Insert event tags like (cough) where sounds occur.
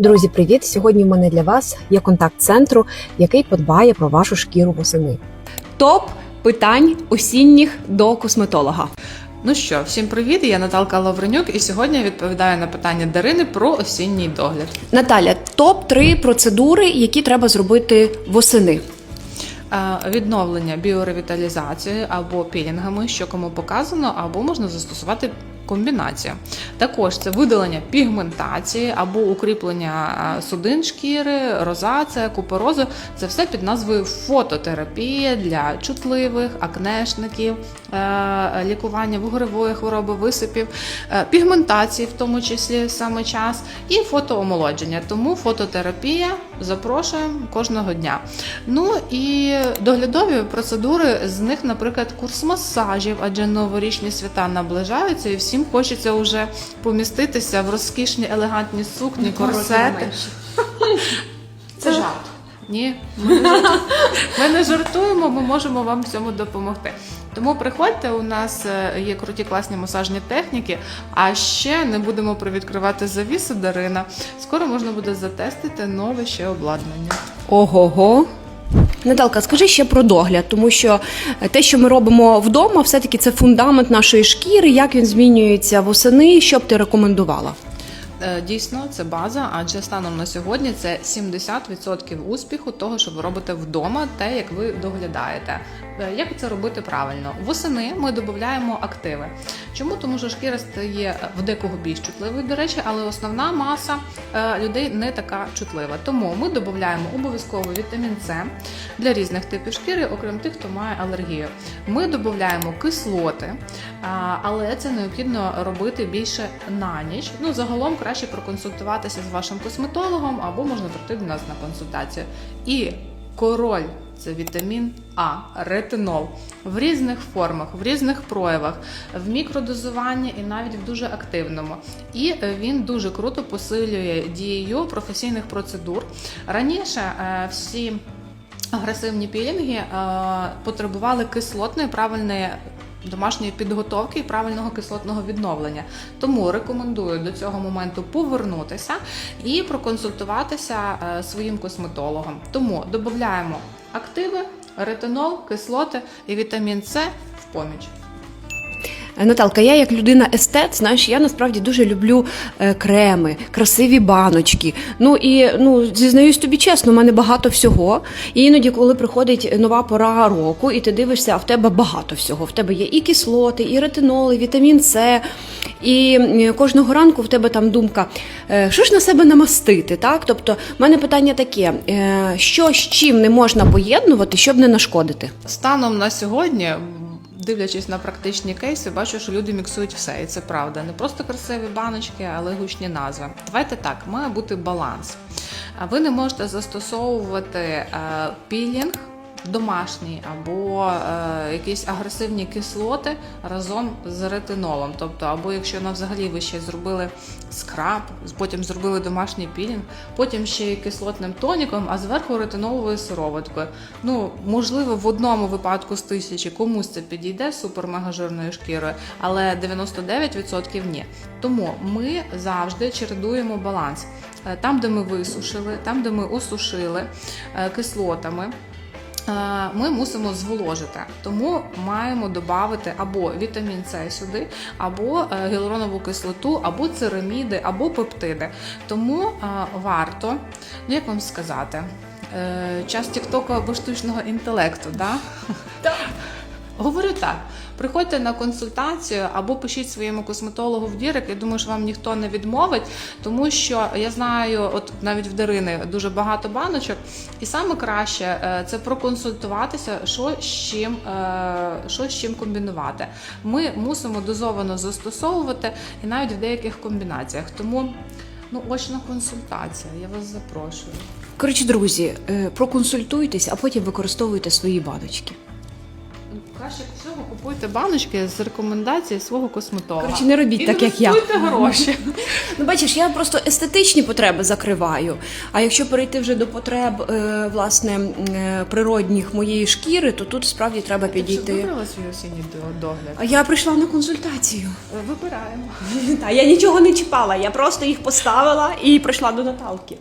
Друзі, привіт! Сьогодні в мене для вас є контакт центру, який подбає про вашу шкіру восени. Топ питань осінніх до косметолога. Ну що, всім привіт! Я Наталка Лавренюк, і сьогодні я відповідаю на питання Дарини про осінній догляд. Наталя, топ 3 процедури, які треба зробити восени. Е, Відновлення біоревіталізацією або пілінгами, що кому показано, або можна застосувати комбінацію. Також це видалення пігментації або укріплення судин шкіри, розація, куперозу. Це все під назвою фототерапія для чутливих, акнешників, е, лікування вугревої хвороби, висипів, е, пігментації, в тому числі саме час, і фотоомолодження. Тому фототерапія запрошуємо кожного дня. Ну і доглядові процедури з них, наприклад, курс масажів, адже новорічні свята наближаються, і всім хочеться вже поміститися в розкішні елегантні сукні, корсети. (laughs) Це жарт. Ні, ми не, жартуємо. (laughs) ми не жартуємо, ми можемо вам в цьому допомогти. Тому приходьте, у нас е, є круті класні масажні техніки, а ще не будемо привідкривати завісу Дарина. Скоро можна буде затестити нове ще обладнання. Ого-го. Наталка, скажи ще про догляд, тому що те, що ми робимо вдома, все-таки це фундамент нашої шкіри, як він змінюється восени, що б ти рекомендувала? Е, Дійсно, це база, адже станом на сьогодні це 70% успіху того, що ви робите вдома, те, як ви доглядаєте. Е, Як це робити правильно? Восени ми додаємо активи. Чому? Тому що шкіра стає в декого більш чутливою, до речі, але основна маса е, людей не така чутлива. Тому ми додаємо обов'язково вітамін С для різних типів шкіри, окрім тих, хто має алергію. Ми додаємо кислоти, але це необхідно робити більше на ніч. Ну, загалом краще проконсультуватися з вашим косметологом або можна прийти до нас на консультацію. І король це вітамін А, ретинол в різних формах, в різних проявах, в мікродозуванні і навіть в дуже активному. І він дуже круто посилює дію професійних процедур. Раніше е, всі агресивні пілінги е, потребували кислотної правильної домашньої підготовки і правильного кислотного відновлення. Тому рекомендую до цього моменту повернутися і проконсультуватися е, своїм косметологом. Тому додаємо активи, ретинол, кислоти і вітамін С в поміч. Е, Наталка, я як людина естет, знаєш, я насправді дуже люблю е, креми, красиві баночки. Ну і ну зізнаюсь тобі чесно, у мене багато всього. І іноді, коли приходить нова пора року, і ти дивишся, а в тебе багато всього. В тебе є і кислоти, і ретинол, і вітамін С. І кожного ранку в тебе там думка, е, що ж на себе намастити, так? Тобто, в мене питання таке: що з чим не можна поєднувати, щоб не нашкодити? Станом на сьогодні, дивлячись на практичні кейси, бачу, що люди міксують все, і це правда. Не просто красиві баночки, але гучні назви. Давайте так, має бути баланс. Ви не можете застосовувати е, пілінг. Домашній або е, якісь агресивні кислоти разом з ретинолом. Тобто, або якщо на взагалі ви ще зробили скраб, потім зробили домашній пілінг, потім ще й кислотним тоніком, а зверху ретиноловою сироваткою. Ну, можливо, в одному випадку з тисячі комусь це підійде супер-мега жирною шкірою, але 99% ні. Тому ми завжди чередуємо баланс. Е, Там, де ми висушили, там, де ми осушили е, кислотами. Ми мусимо зволожити, тому маємо додати або вітамін С сюди, або е, гіалуронову кислоту, або цераміди, або пептиди. Тому е, варто, як вам сказати, е, час тіктоку або штучного інтелекту, да? Говорю так. Приходьте на консультацію або пишіть своєму косметологу в Дірек. Я думаю, що вам ніхто не відмовить, тому що я знаю, от навіть в Дарини дуже багато баночок, і саме краще е, це проконсультуватися, що з чим, е, що з чим комбінувати. Ми мусимо дозовано застосовувати і навіть в деяких комбінаціях. Тому ну очна консультація. Я вас запрошую. Коротше, друзі, е, проконсультуйтесь, а потім використовуйте свої баночки. Краще всього купуйте баночки з рекомендацій свого косметолога. Коротше, не робіть так, як я. Інвестуйте гроші. (laughs) Ну, бачиш, я просто естетичні потреби закриваю. А якщо перейти вже до потреб е, власне м, е, природних моєї шкіри, то тут справді треба Ти вже підійти. вибрала свій осінній до- догляд? А я прийшла на консультацію. Вибираємо. (laughs) Та я нічого не чіпала, я просто їх поставила і прийшла до Наталки.